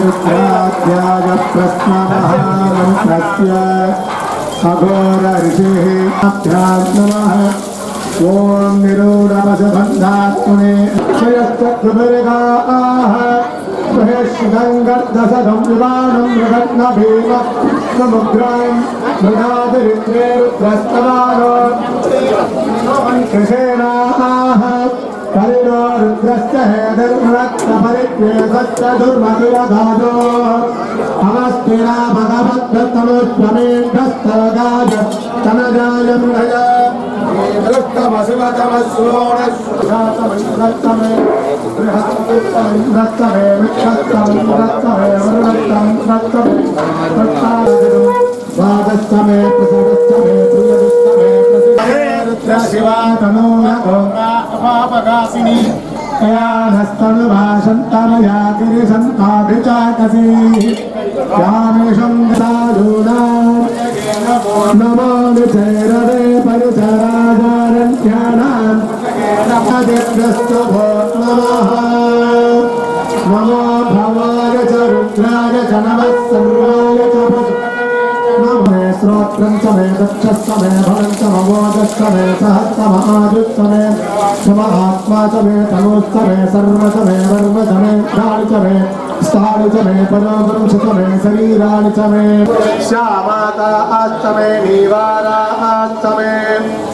ृत्याय प्रश्नमहामन्त्रस्य अघोर ऋषिः नमः ॐ निरूढवशबन्धात्मने क्षयश्चक्रमृगाः महेशिदङ्गर्दशदं विमानं मृगत्नभीम समुद्रां मृगादरिद्रे रुद्रस्तमानो कृषेणाः कलिनो हेदुर्वत्तपरित्वेदश्च दुर्मतिरधादो अमस्तिरा भगवत्तमोत्तमेन्द्रस्तवगाज तनजायम् नय ृष्टमशिवतमस्वोणस्तमे बृहत्तमे वृक्षस्तमे वृत्तमे वृत्तं वृत्तमे वादस्तमे प्रसदस्तमे प्रियदस्तमे प्रसिद्ध शिवा तमो न घोरा अपापगासिनी कयानस्तनुभाषन्तमया गिरिसन्ताभिचाकसी यामेषं दारूणा नमामि चैरवे परिचराजारण्याणाम् अदिभ्यस्तु भो नमः नमो भवाय च रुद्राय च नमः सर्वाय च नमे श्रोत्रं च मे दक्षश्च मे भवं च ममोजश्च मे सहस्रमाजुश्च मे मम आत्मा च मे तनोश्च मे सर्व च मे वर्म च मे प्राणि च मे स्थाणि च मे परोपंश च मे शरीराणि च मे श्यामाता आश्च मे नीवारा आश्च मे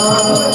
Senhor.